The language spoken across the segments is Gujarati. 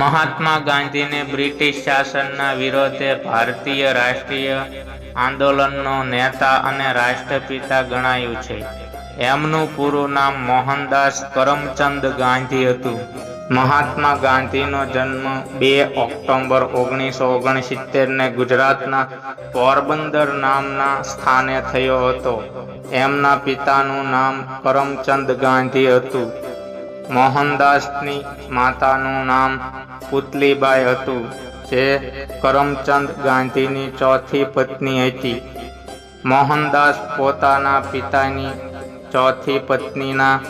મહાત્મા ગાંધીને બ્રિટિશ શાસનના વિરોધે ભારતીય રાષ્ટ્રીય આંદોલનનો નેતા અને રાષ્ટ્રપિતા ગણાયું છે. એમનું પૂરું નામ મોહનદાસ કરમચંદ ગાંધી હતું. મહાત્મા ગાંધીનો જન્મ બે ઓક્ટોબર ઓગણીસો ઓગણસિત્તેરને ગુજરાતના પોરબંદર નામના સ્થાને થયો હતો. એમના પિતાનું નામ કરમચંદ ગાંધી હતું. મોહનદાસની માતાનું નામ પુતલીબાઈ હતું, જે કરમચંદ ગાંધીની ચોથી પત્ની હતી. મોહનદાસ પોતાના પિતાની ચોથી પત્નીના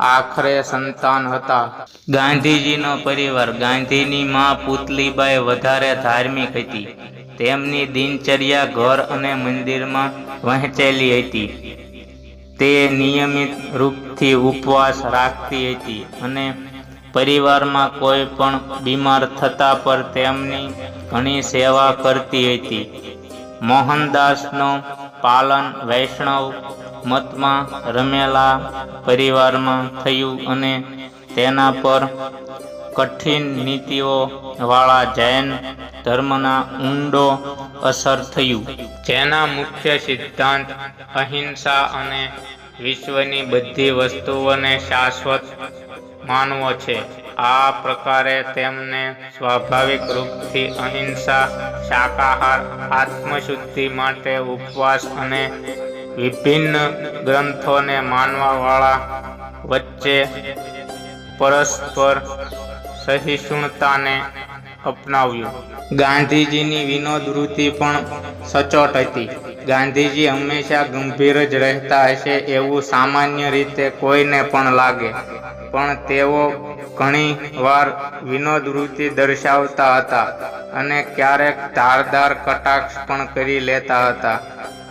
આખરે સંતાન હતા. ગાંધીજીનો પરિવાર ગાંધીની માં પુતલીબાઈ વધારે ધાર્મિક હતી. તેમની દિનચર્યા ઘર અને મંદિરમાં વહેંચેલી હતી. તે નિયમિત રૂપથી ઉપવાસ રાખતી હતી અને પરિવારમાં કોઈ પણ બીમાર થતા પર તેમની ઘણી સેવા કરતી હતી. મોહનદાસનો પાલન વૈષ્ણવ મતમાં રમેલા પરિવારમાં થયું અને તેના પર કઠિન નીતિઓ વાળા જૈન ધર્મના ઊંડો અસર થયું. જેના મુખ્ય સિદ્ધાંત અહિંસા અને વિશ્વની બધી વસ્તુઓને શાશ્વત માનવો છે. આ પ્રકારે તેમને સ્વાભાવિક રૂપથી અહિંસા, શાકાહાર, આત્મશુદ્ધિ માટે ઉપવાસ અને વિભિન્ન ગ્રંથોને માનવાવાળા વચ્ચે પરસ્પર સહિષ્ણુતાને અપનાવ્યું. ગાંધીજીની વિનોદ વૃત્તિ પણ સચોટ હતી. ગાંધીજી હંમેશા ગંભીર જ રહેતા હશે એવું સામાન્ય રીતે કોઈને પણ લાગે. પણ તેઓ ઘણી વાર વિનોદ વૃત્તિ દર્શાવતા હતા અને ક્યારેક ધારદાર કટાક્ષ પણ કરી લેતા હતા.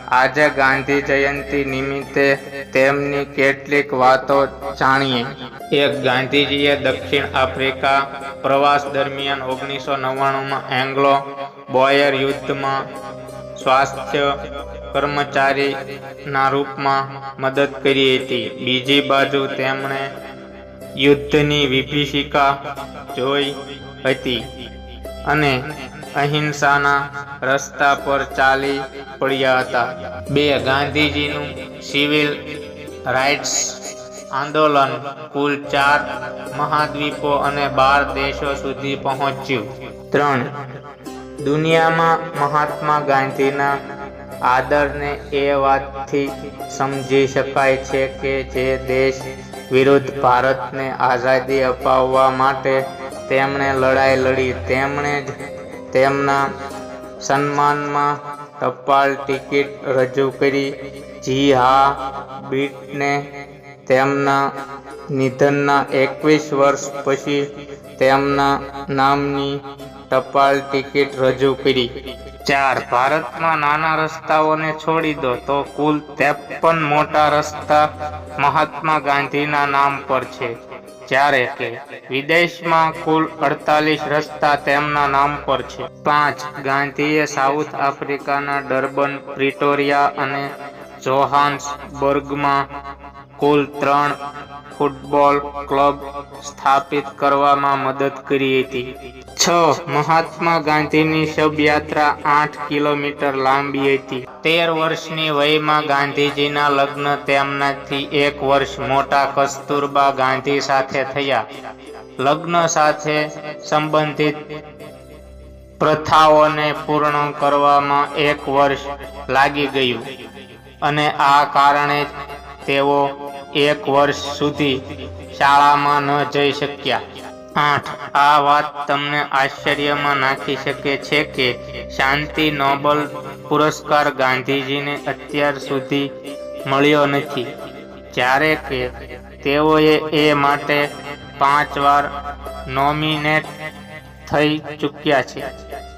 આજે ગાંધી જયંતિ નિમિત્તે તેમની કેટલીક વાતો જાણીએ. એક ગાંધીજીએ દક્ષિણ આફ્રિકા પ્રવાસ દરમિયાન ઓગણીસો નવ્વાણુંમાં એંગ્લો બોયર યુદ્ધમાં સ્વાસ્થ્ય કર્મચારીના રૂપમાં મદદ કરી હતી. બીજી બાજુ તેમણે યુદ્ધની વિભીષિકા જોઈ હતી અને અહિંસાના રસ્તા પર ચાલી પડ્યા હતા. બે ગાંધીજીનું સિવિલ રાઇટ્સ આંદોલન કુલ ચાર મહાદ્વીપો અને બાર દેશો સુધી પહોંચ્યું. ત્રણ, દુનિયામાં મહાત્મા ગાંધીના આદરને એ વાતથી સમજી શકાય છે કે જે દેશ વિરુદ્ધ ભારતને આઝાદી અપાવવા માટે તેમણે લડાઈ લડી, તેમણે જ તેમના સન્માનમાં ટપાલ ટિકિટ રજૂ કરી. જી હા, બીટને તેમના નિધનના એકવીસ વર્ષ પછી તેમના નામની ટપાલ ટિકિટ રજૂ કરી. ચાર, ભારતમાં નાના રસ્તાઓને છોડી દો તો કુલ ત્રેપન મોટા રસ્તા મહાત્મા ગાંધીના નામ પર છે. જ્યારે કે વિદેશમાં કુલ અડતાલીસ રસ્તા તેમના નામ પર છે. પાંચ, ગાંધીએ સાઉથ આફ્રિકાના ડર્બન, પ્રિટોરિયા અને જોહાન્સબર્ગમાં કુલ ત્રણ ફૂટબોલ ક્લબ સ્થાપિત કરવામાં મદદ કરી હતી. છ મહાત્મા ગાંધીની શબયાત્રા આઠ કિલોમીટર લાંબી હતી. તેર વર્ષની વયમાં ગાંધીજીના લગ્ન તેમનાથી એક વર્ષ મોટા કસ્તુરબા ગાંધી સાથે થયા. લગ્ન સાથે સંબંધિત પ્રથાઓને પૂર્ણ કરવામાં એક વર્ષ લાગી ગયું. અને આ કારણે તેઓ એક વર્ષ સુધી શાળામાં ન જઈ શક્યા. આઠ, આ વાત તમને આશ્ચર્યમાં નાખી શકે છે કે શાંતિ નોબલ પુરસ્કાર ગાંધીજીને અત્યાર સુધી મળ્યો નથી. જ્યારે કે તેઓએ એ માટે પાંચ વાર નોમિનેટ થઈ ચૂક્યા છે.